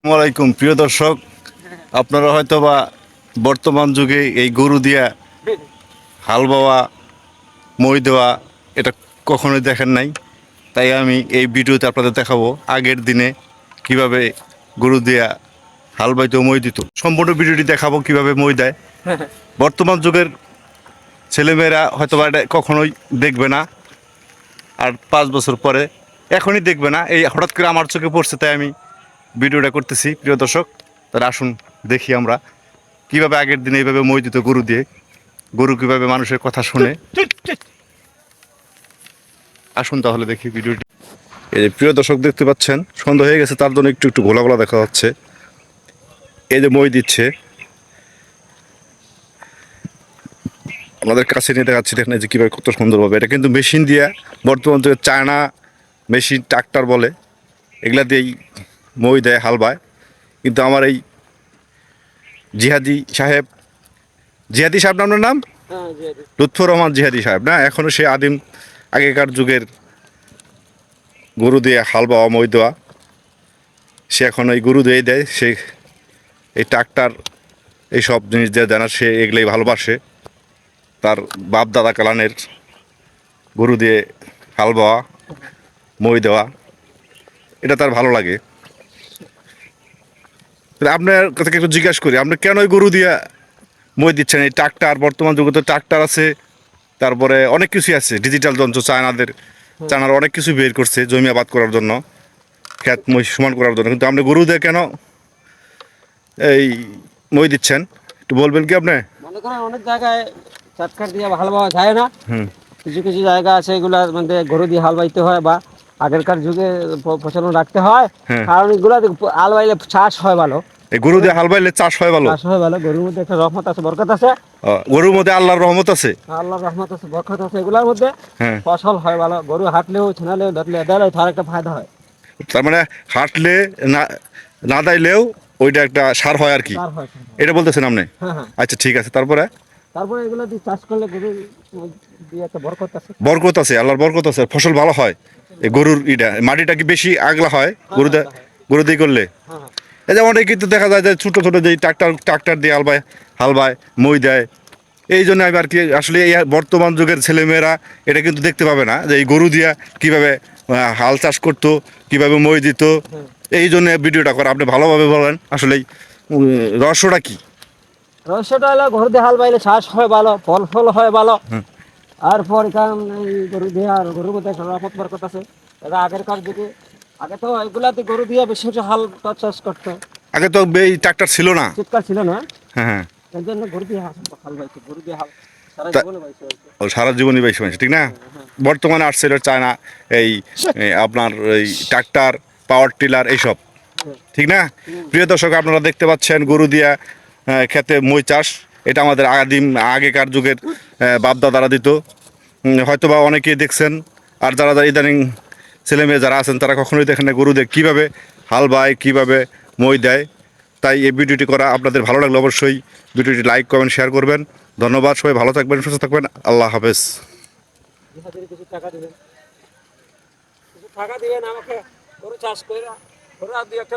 আসসালামাইকুম প্রিয় দর্শক। আপনারা হয়তো বা বর্তমান যুগে এই গরু দিয়া হাল বাওয়া, মই দেওয়া এটা কখনোই দেখেন নাই। তাই আমি এই ভিডিওতে আপনাদের দেখাবো আগের দিনে কীভাবে গরু দিয়া হাল বাইতে, মই দিত। সম্পূর্ণ ভিডিওটি দেখাবো কীভাবে মই দেয়। বর্তমান যুগের ছেলেমেয়েরা হয়তো বা এটা কখনোই দেখবে না। আর পাঁচ বছর পরে এখনই দেখবে না। এই হঠাৎ করে আমার চোখে পড়ছে, তাই আমি ভিডিওটা করতেছি। প্রিয় দর্শক তাহলে আসুন, দেখি আমরা কীভাবে আগের দিনে এইভাবে মই গরু দিয়ে। গরু কীভাবে মানুষের কথা শুনে। আসুন তাহলে দেখি ভিডিওটি। এই যে প্রিয় দর্শক দেখতে পাচ্ছেন, সন্ধ্যা হয়ে গেছে, তার জন্য একটু একটু ঘোলা ঘোলা দেখা যাচ্ছে এই যে মই দিচ্ছে। আমাদের কাছে নিয়ে দেখাচ্ছি, দেখেন যে কীভাবে কত সুন্দরভাবে। এটা কিন্তু মেশিন দিয়ে, বর্তমান যুগে চায়না মেশিন, ট্রাক্টর বলে, এগুলা দিয়েই মই দেয় হাল বায় কিন্তু আমার এই জিহাদি সাহেব জিহাদি সাহেব নামের নাম? লুৎফর রহমান জিহাদি সাহেব না? এখনও সে আদিম আগেকার যুগের গরু দিয়ে হাল বাওয়া মই দেওয়া সে এখন ওই গরু দিয়েই দেয় সে এই ট্রাক্টর এইসব জিনিস দিয়ে দেয় না সে এগুলোই ভালোবাসে। তার বাপ দাদা কালানের গরু দিয়ে হাল বাওয়া মই দেওয়া এটা তার ভালো লাগে। আপনার কাছে একটু জিজ্ঞাসা করি আপনি কেন ওই গরু দিয়ে মই দিচ্ছেন? এই ট্রাক্টার বর্তমান যুগে তো ট্রাক্টার আছে তারপরে অনেক কিছুই আছে ডিজিটাল যন্ত্র চায়নাদের চায়নার অনেক কিছু বের করছে জমি আবাদ করার জন্য ক্ষেত মই সমান করার জন্য। কিন্তু আপনি গরু দিয়ে কেন এই মই দিচ্ছেন? একটু বলবেন কি আপনি? মনে করেন অনেক জায়গায় চাটকার দিয়ে হাল বাওয়া যায় না। কিছু কিছু জায়গা আছে এগুলার মানে গরু দিয়ে হাল বাইতে হয় বা আগেরকার যুগে প্রচলন রাখতে হয়। হ্যাঁ। কারণ এগুলা হাল বাইলে চাষ হয় ভালো। এই গরু দিয়ে হাল বাইলে চাষ হয় ভালো? চাষ হয় ভালো। গরুর মধ্যে একটা রহমত আছে বরকত আছে। গরুর মধ্যে আল্লাহর রহমত আছে? আল্লাহর রহমত আছে বরকত আছে এগুলার মধ্যে। হ্যাঁ। ফসল হয় ভালো। গরু হাঁটলেও ছেনালেও ধরলে তার একটা ফায়দা হয়। তার মানে হাঁটলে না না দাইলেও ওইটা একটা সার হয় আর কি। এটা বলতেছেন আপনি? হ্যাঁ। আচ্ছা ঠিক আছে। তারপরে? তারপরে এগুলো দিয়ে চাষ করলে গরু দিয়ে একটা বরকত আছে। বরকত আছে আল্লাহর বরকত আছে। ফসল ভালো হয়। এই গরুর ইটা মাটিটা কি বেশি আগলা হয়? গরু দিয়ে গরু দিয়ে করলে? হ্যাঁ হ্যাঁ। এই যে অনেক কিন্তু দেখা যায় যে ছোটো ছোটো যে ট্রাক্টর ট্রাক্টর দিয়ে হাল বায় হাল বায় মই দেয়। এই জন্য আমি আর কি আসলে এই বর্তমান যুগের ছেলেমেয়েরা এটা কিন্তু দেখতে পাবে না যে এই গরু দিয়া কীভাবে হাল চাষ করতো কীভাবে মই দিত। এই জন্য ভিডিওটা করা। আপনি ভালোভাবে বলেন। আসলে রহস্যটা কি? রহস্যটা হলো গরু দিয়ে হাল বাইলে চাষ হয় ভালো ফল ফল হয় ভালো। আর পরে কারণ এই গরু দিয়ে আর গরুর মধ্যে রহমত বরকত আছে। এটা আগেরকার যুগে আগে তো এগুলাতে গরু দিয়ে বেশি বেশি হাল চাষ করতো। আগে তো এই ট্রাক্টর ছিল না। শীতকাল ছিল না। হ্যাঁ হ্যাঁ। এর জন্য গরু দিয়ে হাল বাইছে গরু দিয়ে হাল। ও সারা জীবনই বেশি মানুষ ঠিক না? বর্তমানে আসছে এটা চায়না এই এই আপনার এই ট্রাক্টর পাওয়ার টিলার এইসব। ঠিক না? প্রিয় দর্শক আপনারা দেখতে পাচ্ছেন গরু দিয়া খেতে মই চাষ, এটা আমাদের আদিম, আগেকার যুগের বাপদাদারা দিত। হয়তো বা অনেকেই দেখছেন, আর যারা যারা ইদানিং ছেলে মেয়ে যারা আছেন, তারা কখনোই দেখেন না গরুদের কীভাবে হাল বায়, কীভাবে মই দেয়। তাই এই ভিডিওটি করা আপনাদের ভালো লাগলে অবশ্যই ভিডিওটি লাইক, কমেন্ট, শেয়ার করবেন। ধন্যবাদ, সবাই ভালো থাকবেন, সুস্থ থাকবেন। আল্লাহ হাফেজ। টাকা দিবেন। আমাকে, গরু চাষ করে দুই একটা